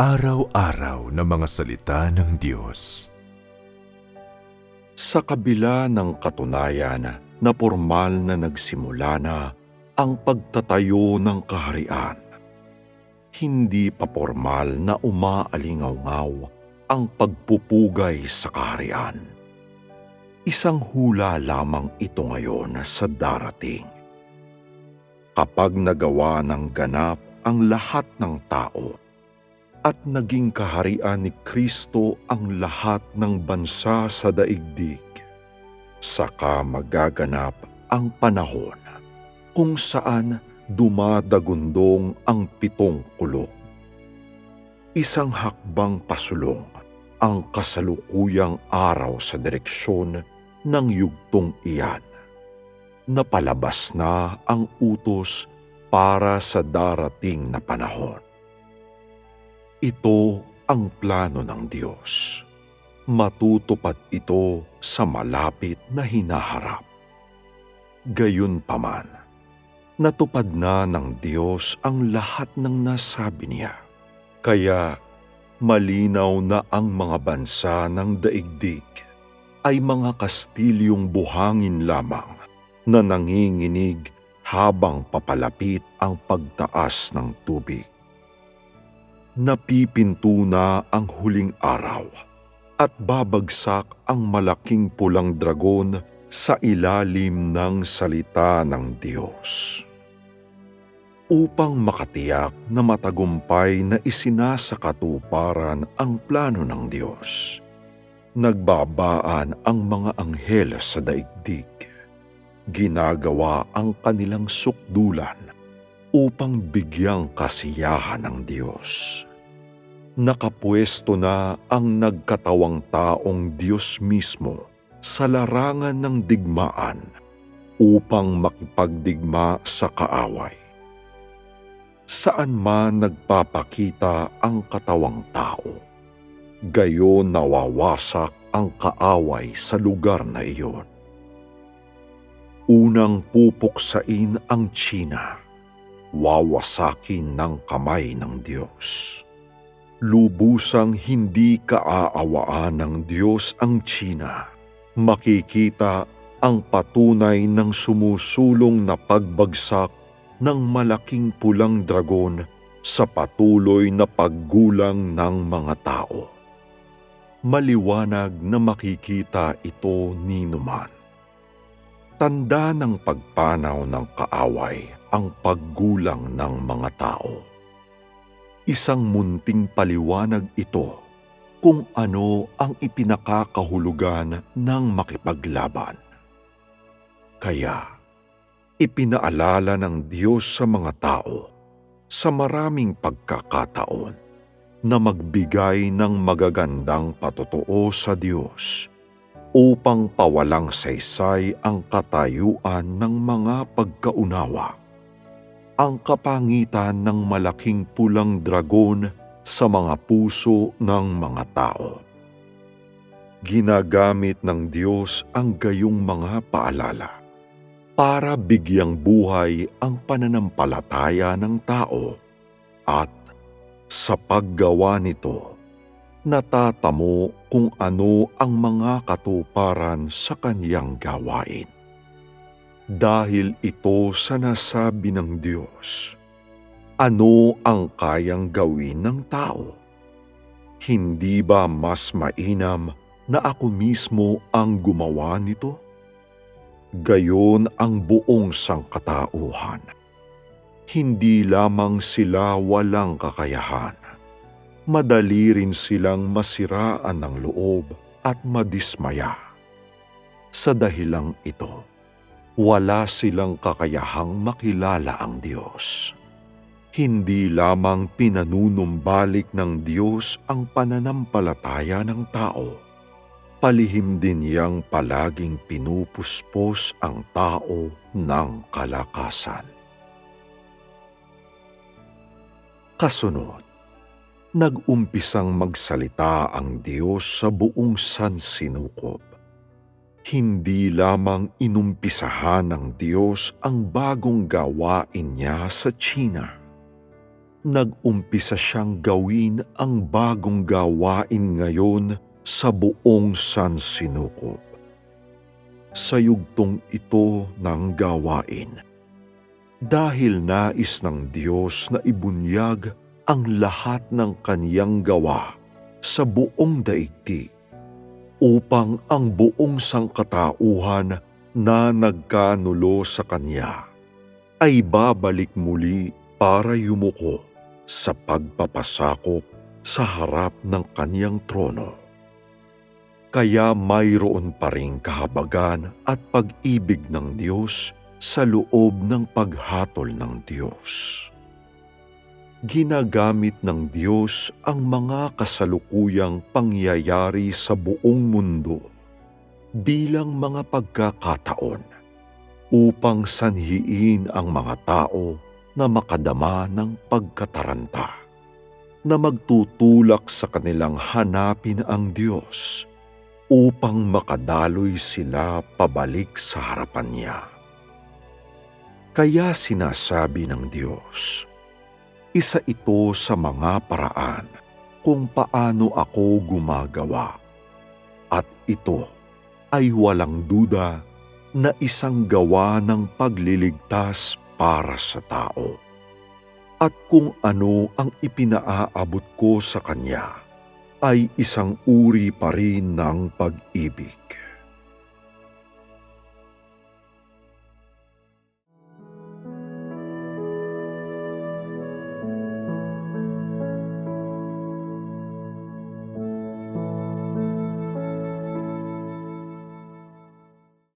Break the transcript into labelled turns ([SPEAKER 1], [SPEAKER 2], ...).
[SPEAKER 1] Araw-araw na mga salita ng Diyos.
[SPEAKER 2] Sa kabila ng katunayan na formal na nagsimula na ang pagtatayo ng kaharian, hindi pa formal na umaalingaw ang pagpupugay sa kaharian. Isang hula lamang ito ngayon sa darating. Kapag nagawa ng ganap ang lahat ng tao, at naging kaharian ni Kristo ang lahat ng bansa sa daigdig. Saka magaganap ang panahon kung saan dumadagundong ang pitong kulok. Isang hakbang pasulong ang kasalukuyang araw sa direksyon ng yugtong iyan. Napalabas na ang utos para sa darating na panahon. Ito ang plano ng Diyos. Matutupad ito sa malapit na hinaharap. Gayunpaman, natupad na ng Diyos ang lahat ng nasabi niya. Kaya malinaw na ang mga bansa ng daigdig ay mga kastilyong buhangin lamang na nanginginig habang papalapit ang pagtaas ng tubig napipinto na ang huling araw at babagsak ang malaking pulang dragon sa ilalim ng salita ng Diyos. Upang makatiyak na matagumpay na isinasakatuparan ang plano ng Diyos, nagbabaan ang mga anghel sa daigdig. Ginagawa ang kanilang sukdulan upang bigyang kasiyahan ng Diyos. Nakapwesto na ang nagkatawang taong Diyos mismo sa larangan ng digmaan upang makipagdigma sa kaaway. Saan man nagpapakita ang katawang tao, gayon nawawasak ang kaaway sa lugar na iyon. Unang pupuksain ang China wawasakin ng kamay ng Diyos. Lubusang hindi kaaawaan ng Diyos ang China. Makikita ang patunay ng sumusulong na pagbagsak ng malaking pulang dragon sa patuloy na paggulang ng mga tao. Maliwanag na makikita ito ni Numan. Tanda ng pagpanaw ng kaaway ang paggulang ng mga tao. Isang munting paliwanag ito kung ano ang ipinakakahulugan ng makipaglaban. Kaya, ipinaalala ng Diyos sa mga tao sa maraming pagkakataon na magbigay ng magagandang patotoo sa Diyos upang pawalang saysay ang katayuan ng mga pagkaunawa ang kapangitan ng malaking pulang dragon sa mga puso ng mga tao. Ginagamit ng Diyos ang gayong mga paalala para bigyang buhay ang pananampalataya ng tao at sa paggawa nito, natatamo kung ano ang mga katuparan sa kaniyang gawain dahil ito sa nasabi ng Diyos. Ano ang kayang gawin ng tao? Hindi ba mas mainam na ako mismo ang gumawa nito? Gayon ang buong sangkatauhan. Hindi lamang sila walang kakayahan. Madali rin silang masiraan ng loob at madismaya. Sa dahilang ito, wala silang kakayahang makilala ang Diyos. Hindi lamang pinanunumbalik ng Diyos ang pananampalataya ng tao, palihim din niyang palaging pinupuspos ang tao ng kalakasan. Kasunod, nag-umpisang magsalita ang Diyos sa buong sansinukob hindi lamang inumpisahan ng Diyos ang bagong gawain niya sa China. nag-umpisa siyang gawin ang bagong gawain ngayon sa buong San Sinukob. Sa yugtong ito ng gawain, dahil nais ng Diyos na ibunyag ang lahat ng kaniyang gawa sa buong daigdig, upang ang buong sangkatauhan na nagkanulo sa Kanya ay babalik muli para yumuko sa pagpapasakop sa harap ng Kanyang trono. Kaya mayroon pa rin kahabagan at pag-ibig ng Diyos sa loob ng paghatol ng Diyos. Ginagamit ng Diyos ang mga kasalukuyang pangyayari sa buong mundo bilang mga pagkakataon upang sanhiin ang mga tao na makadama ng pagkataranta, na magtutulak sa kanilang hanapin ang Diyos upang makadaloy sila pabalik sa harapan niya. Kaya sinasabi ng Diyos, isa ito sa mga paraan kung paano ako gumagawa. At ito ay walang duda na isang gawa ng pagliligtas para sa tao. At kung ano ang ipinaaabot ko sa Kanya, ay isang uri pa rin ng pag-ibig.